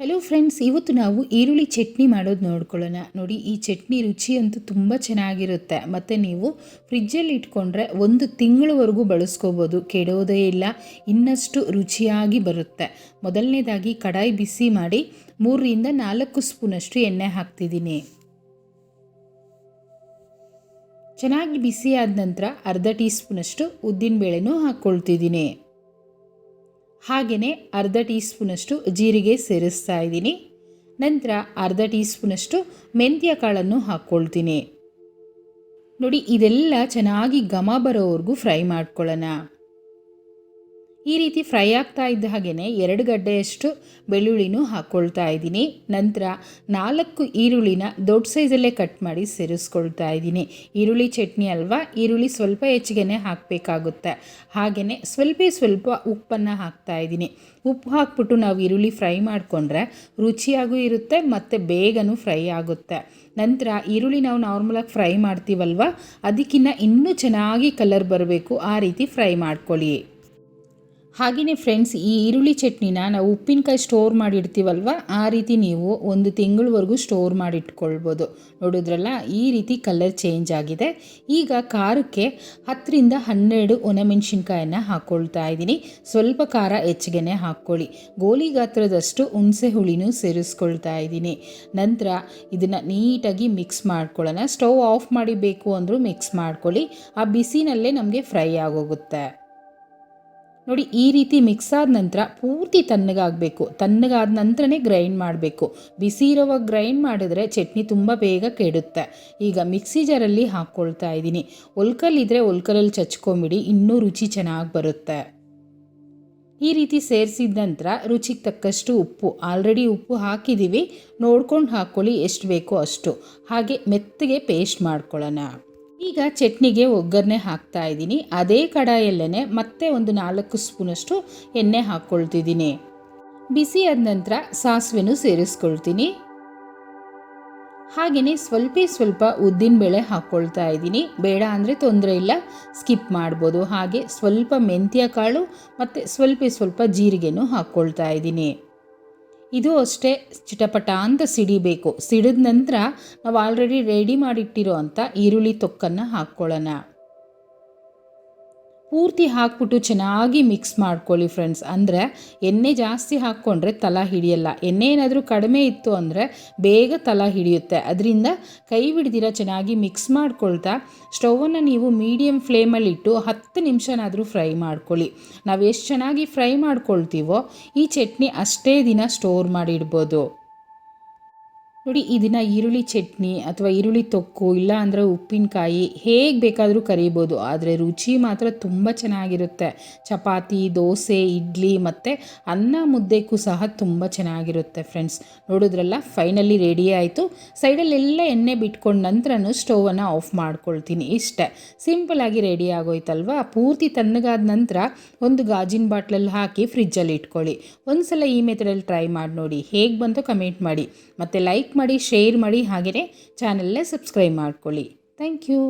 Hello friends ಇವತ್ತು ನಾವು ಈರುಳ್ಳಿ ಚಟ್ನಿ ಮಾಡೋದು ನೋಡ್ಕೊಳ್ಳೋಣ. ನೋಡಿ, ಈ ಚಟ್ನಿ ರುಚಿ ಅಂತೂ ತುಂಬ ಚೆನ್ನಾಗಿರುತ್ತೆ. ಮತ್ತು ನೀವು ಫ್ರಿಜ್ಜಲ್ಲಿ ಇಟ್ಕೊಂಡ್ರೆ ಒಂದು ತಿಂಗಳವರೆಗೂ ಬಳಸ್ಕೋಬೋದು. ಕೆಡೋದೇ ಇಲ್ಲ, ಇನ್ನಷ್ಟು ರುಚಿಯಾಗಿ ಬರುತ್ತೆ. ಮೊದಲನೇದಾಗಿ ಕಡಾಯಿ ಬಿಸಿ ಮಾಡಿ ಮೂರರಿಂದ ನಾಲ್ಕು ಸ್ಪೂನಷ್ಟು ಎಣ್ಣೆ ಹಾಕ್ತಿದ್ದೀನಿ. ಚೆನ್ನಾಗಿ ಬಿಸಿ ಆದ ನಂತರ ಅರ್ಧ ಟೀ ಸ್ಪೂನಷ್ಟು ಉದ್ದಿನಬೇಳೆನೂ ಹಾಕ್ಕೊಳ್ತಿದ್ದೀನಿ. ಹಾಗೆಯೇ ಅರ್ಧ ಟೀ ಸ್ಪೂನಷ್ಟು ಜೀರಿಗೆ ಸೇರಿಸ್ತಾ ಇದ್ದೀನಿ. ನಂತರ ಅರ್ಧ ಟೀ ಸ್ಪೂನಷ್ಟು ಮೆಂತ್ಯ ಕಾಳನ್ನು ಹಾಕ್ಕೊಳ್ತೀನಿ. ನೋಡಿ, ಇದೆಲ್ಲ ಚೆನ್ನಾಗಿ ಘಮ ಬರೋವರೆಗೂ ಫ್ರೈ ಮಾಡ್ಕೊಳ್ಳೋಣ. ಈ ರೀತಿ ಫ್ರೈ ಆಗ್ತಾ ಇದ್ದ ಹಾಗೆಯೇ ಎರಡು ಗಡ್ಡೆಯಷ್ಟು ಬೆಳ್ಳುಳ್ಳಿನೂ ಹಾಕ್ಕೊಳ್ತಾ ಇದ್ದೀನಿ. ನಂತರ ನಾಲ್ಕು ಈರುಳ್ಳಿನ ದೊಡ್ಡ ಸೈಜಲ್ಲೇ ಕಟ್ ಮಾಡಿ ಸೇರಿಸ್ಕೊಳ್ತಾ ಇದ್ದೀನಿ. ಈರುಳ್ಳಿ ಚಟ್ನಿ ಅಲ್ವಾ? ಈರುಳ್ಳಿ ಸ್ವಲ್ಪ ಹೆಚ್ಚಿಗೆ ಹಾಕಬೇಕಾಗುತ್ತೆ. ಹಾಗೆಯೇ ಸ್ವಲ್ಪ ಸ್ವಲ್ಪ ಉಪ್ಪನ್ನು ಹಾಕ್ತಾ ಇದ್ದೀನಿ. ಉಪ್ಪು ಹಾಕ್ಬಿಟ್ಟು ನಾವು ಈರುಳ್ಳಿ ಫ್ರೈ ಮಾಡಿಕೊಂಡ್ರೆ ರುಚಿಯಾಗೂ ಇರುತ್ತೆ, ಮತ್ತು ಬೇಗನೂ ಫ್ರೈ ಆಗುತ್ತೆ. ನಂತರ ಈರುಳ್ಳಿ ನಾವು ನಾರ್ಮಲಾಗಿ ಫ್ರೈ ಮಾಡ್ತೀವಲ್ವ? ಅದಕ್ಕಿಂತ ಇನ್ನೂ ಚೆನ್ನಾಗಿ ಕಲರ್ ಬರಬೇಕು. ಆ ರೀತಿ ಫ್ರೈ ಮಾಡ್ಕೊಳ್ಳಿ. ಹಾಗೆಯೇ ಫ್ರೆಂಡ್ಸ್ ಈ ಈರುಳ್ಳಿ ಚಟ್ನಿನ ನಾವು ಉಪ್ಪಿನಕಾಯಿ ಸ್ಟೋರ್ ಮಾಡಿ ಇಡ್ತೀವಲ್ವ ಆ ರೀತಿ ನೀವು ಒಂದು ತಿಂಗಳವರೆಗೂ ಸ್ಟೋರ್ ಮಾಡಿಟ್ಕೊಳ್ಬೋದು. ನೋಡಿದ್ರಲ್ಲ, ಈ ರೀತಿ ಕಲರ್ ಚೇಂಜ್ ಆಗಿದೆ. ಈಗ ಖಾರಕ್ಕೆ ಹತ್ತರಿಂದ ಹನ್ನೆರಡು ಒಣಮೆಣಸಿನ್ಕಾಯನ್ನು ಹಾಕ್ಕೊಳ್ತಾ ಇದ್ದೀನಿ. ಸ್ವಲ್ಪ ಖಾರ ಹೆಚ್ಚಿಗೆನೆ ಹಾಕ್ಕೊಳ್ಳಿ. ಗೋಲಿ ಗಾತ್ರದಷ್ಟು ಹುಣಸೆ ಹುಳಿನೂ ಸೇರಿಸ್ಕೊಳ್ತಾ ಇದ್ದೀನಿ. ನಂತರ ಇದನ್ನು ನೀಟಾಗಿ ಮಿಕ್ಸ್ ಮಾಡ್ಕೊಳ್ಳೋಣ. ಸ್ಟವ್ ಆಫ್ ಮಾಡಿ ಬೇಕು ಅಂದರೂ ಮಿಕ್ಸ್ ಮಾಡ್ಕೊಳ್ಳಿ. ಆ ಬಿಸಿನಲ್ಲೇ ನಮಗೆ ಫ್ರೈ ಆಗೋಗುತ್ತೆ. ನೋಡಿ, ಈ ರೀತಿ ಮಿಕ್ಸ್ ಆದ ನಂತರ ಪೂರ್ತಿ ತಣ್ಣಗಾಗಬೇಕು. ತಣ್ಣಗಾದ ನಂತರನೇ ಗ್ರೈಂಡ್ ಮಾಡಬೇಕು. ಬಿಸಿ ಇರೋವಾಗ ಗ್ರೈಂಡ್ ಮಾಡಿದ್ರೆ ಚಟ್ನಿ ತುಂಬ ಬೇಗ ಕೆಡುತ್ತೆ. ಈಗ ಮಿಕ್ಸಿ ಜಾರಲ್ಲಿ ಹಾಕ್ಕೊಳ್ತಾ ಇದ್ದೀನಿ. ಒಲ್ಕಲ್ಲಿದ್ದರೆ ಒಲ್ಕಲಲ್ಲಿ ಚಚ್ಕೊಂಬಿಡಿ, ಇನ್ನೂ ರುಚಿ ಚೆನ್ನಾಗಿ ಬರುತ್ತೆ. ಈ ರೀತಿ ಸೇರಿಸಿದ ನಂತರ ರುಚಿಗೆ ತಕ್ಕಷ್ಟು ಉಪ್ಪು ಆಲ್ರೆಡಿ ಉಪ್ಪು ಹಾಕಿದ್ದೀವಿ ನೋಡ್ಕೊಂಡು ಹಾಕ್ಕೊಳ್ಳಿ ಎಷ್ಟು ಬೇಕೋ ಅಷ್ಟು. ಹಾಗೆ ಮೆತ್ತಗೆ ಪೇಸ್ಟ್ ಮಾಡ್ಕೊಳ್ಳೋಣ. ಈಗ ಚಟ್ನಿಗೆ ಒಗ್ಗರಣೆ ಹಾಕ್ತಾ ಇದ್ದೀನಿ. ಅದೇ ಕಡಾಯಲ್ಲೇ ಮತ್ತೆ ಒಂದು ನಾಲ್ಕು ಸ್ಪೂನಷ್ಟು ಎಣ್ಣೆ ಹಾಕ್ಕೊಳ್ತಿದ್ದೀನಿ. ಬಿಸಿ ಆದ ನಂತರ ಸಾಸಿವೆನೂ ಸೇರಿಸ್ಕೊಳ್ತೀನಿ. ಹಾಗೆಯೇ ಸ್ವಲ್ಪ ಸ್ವಲ್ಪ ಉದ್ದಿನಬೇಳೆ ಹಾಕ್ಕೊಳ್ತಾ ಇದ್ದೀನಿ. ಬೇಡ ಅಂದರೆ ತೊಂದರೆ ಇಲ್ಲ, ಸ್ಕಿಪ್ ಮಾಡ್ಬೋದು. ಹಾಗೆ ಸ್ವಲ್ಪ ಮೆಂತ್ಯ ಕಾಳು ಮತ್ತು ಸ್ವಲ್ಪ ಸ್ವಲ್ಪ ಜೀರಿಗೆನೂ ಹಾಕ್ಕೊಳ್ತಾ ಇದ್ದೀನಿ. ಇದು ಅಷ್ಟೇ ಚಿಟಪಟ ಅಂತ ಸಿಡಿಬೇಕು. ಸಿಡಿದ ನಂತರ ನಾವು ಆಲ್ರೆಡಿ ರೆಡಿ ಮಾಡಿಟ್ಟಿರೋ ಅಂಥ ಈರುಳ್ಳಿ ತೊಕ್ಕನ್ನು ಹಾಕ್ಕೊಳ್ಳೋಣ. ಪೂರ್ತಿ ಹಾಕ್ಬಿಟ್ಟು ಚೆನ್ನಾಗಿ ಮಿಕ್ಸ್ ಮಾಡ್ಕೊಳ್ಳಿ ಫ್ರೆಂಡ್ಸ್ ಅಂದರೆ ಎಣ್ಣೆ ಜಾಸ್ತಿ ಹಾಕ್ಕೊಂಡ್ರೆ ತಲ ಹಿಡಿಯಲ್ಲ. ಎಣ್ಣೆ ಏನಾದರೂ ಕಡಿಮೆ ಇತ್ತು ಅಂದರೆ ಬೇಗ ತಲ ಹಿಡಿಯುತ್ತೆ. ಅದರಿಂದ ಕೈ ಹಿಡಿದಿರ ಚೆನ್ನಾಗಿ ಮಿಕ್ಸ್ ಮಾಡ್ಕೊಳ್ತಾ ಸ್ಟವನ್ನು ನೀವು ಮೀಡಿಯಮ್ ಫ್ಲೇಮಲ್ಲಿಟ್ಟು ಹತ್ತು ನಿಮಿಷನಾದರೂ ಫ್ರೈ ಮಾಡ್ಕೊಳ್ಳಿ. ನಾವು ಎಷ್ಟು ಚೆನ್ನಾಗಿ ಫ್ರೈ ಮಾಡ್ಕೊಳ್ತೀವೋ ಈ ಚಟ್ನಿ ಅಷ್ಟೇ ದಿನ ಸ್ಟೋರ್ ಮಾಡಿ ಇಡ್ಬೋದು ನೋಡಿ ಇದನ್ನು ಈರುಳ್ಳಿ ಚಟ್ನಿ ಅಥವಾ ಈರುಳ್ಳಿ ತೊಕ್ಕು, ಇಲ್ಲ ಅಂದರೆ ಉಪ್ಪಿನಕಾಯಿ ಹೇಗೆ ಬೇಕಾದರೂ ಕರಿಬೋದು, ಆದರೆ ರುಚಿ ಮಾತ್ರ ತುಂಬ ಚೆನ್ನಾಗಿರುತ್ತೆ. ಚಪಾತಿ, ದೋಸೆ, ಇಡ್ಲಿ ಮತ್ತು ಅನ್ನ ಮುದ್ದೆಗೂ ಸಹ ತುಂಬ ಚೆನ್ನಾಗಿರುತ್ತೆ ಫ್ರೆಂಡ್ಸ್ ನೋಡಿದ್ರಲ್ಲ ಫೈನಲಿ ರೆಡಿ ಆಯಿತು. ಸೈಡಲ್ಲೆಲ್ಲ ಎಣ್ಣೆ ಬಿಟ್ಕೊಂಡು ನಂತರನೂ ಸ್ಟೋವನ್ನು ಆಫ್ ಮಾಡ್ಕೊಳ್ತೀನಿ ಇಷ್ಟೇ. ಸಿಂಪಲಾಗಿ ರೆಡಿ ಆಗೋಯ್ತಲ್ವಾ? ಪೂರ್ತಿ ತಣ್ಣಗಾದ ನಂತರ ಒಂದು ಗಾಜಿನ ಬಾಟ್ಲಲ್ಲಿ ಹಾಕಿ ಫ್ರಿಜ್ಜಲ್ಲಿ ಇಟ್ಕೊಳ್ಳಿ. ಒಂದು ಸಲ ಈ ಮೆಥಡಲ್ಲಿ ಟ್ರೈ ಮಾಡಿ ನೋಡಿ, ಹೇಗೆ ಬಂತು ಕಮೆಂಟ್ ಮಾಡಿ. ಮತ್ತು ಲೈಕ್ ಮಾಡಿ ಶೇರ್ ಮಾಡಿ ಹಾಗೆಯೇ ಚಾನಲ್ನೇ ಸಬ್ಸ್ಕ್ರೈಬ್ ಮಾಡ್ಕೊಳ್ಳಿ. Thank you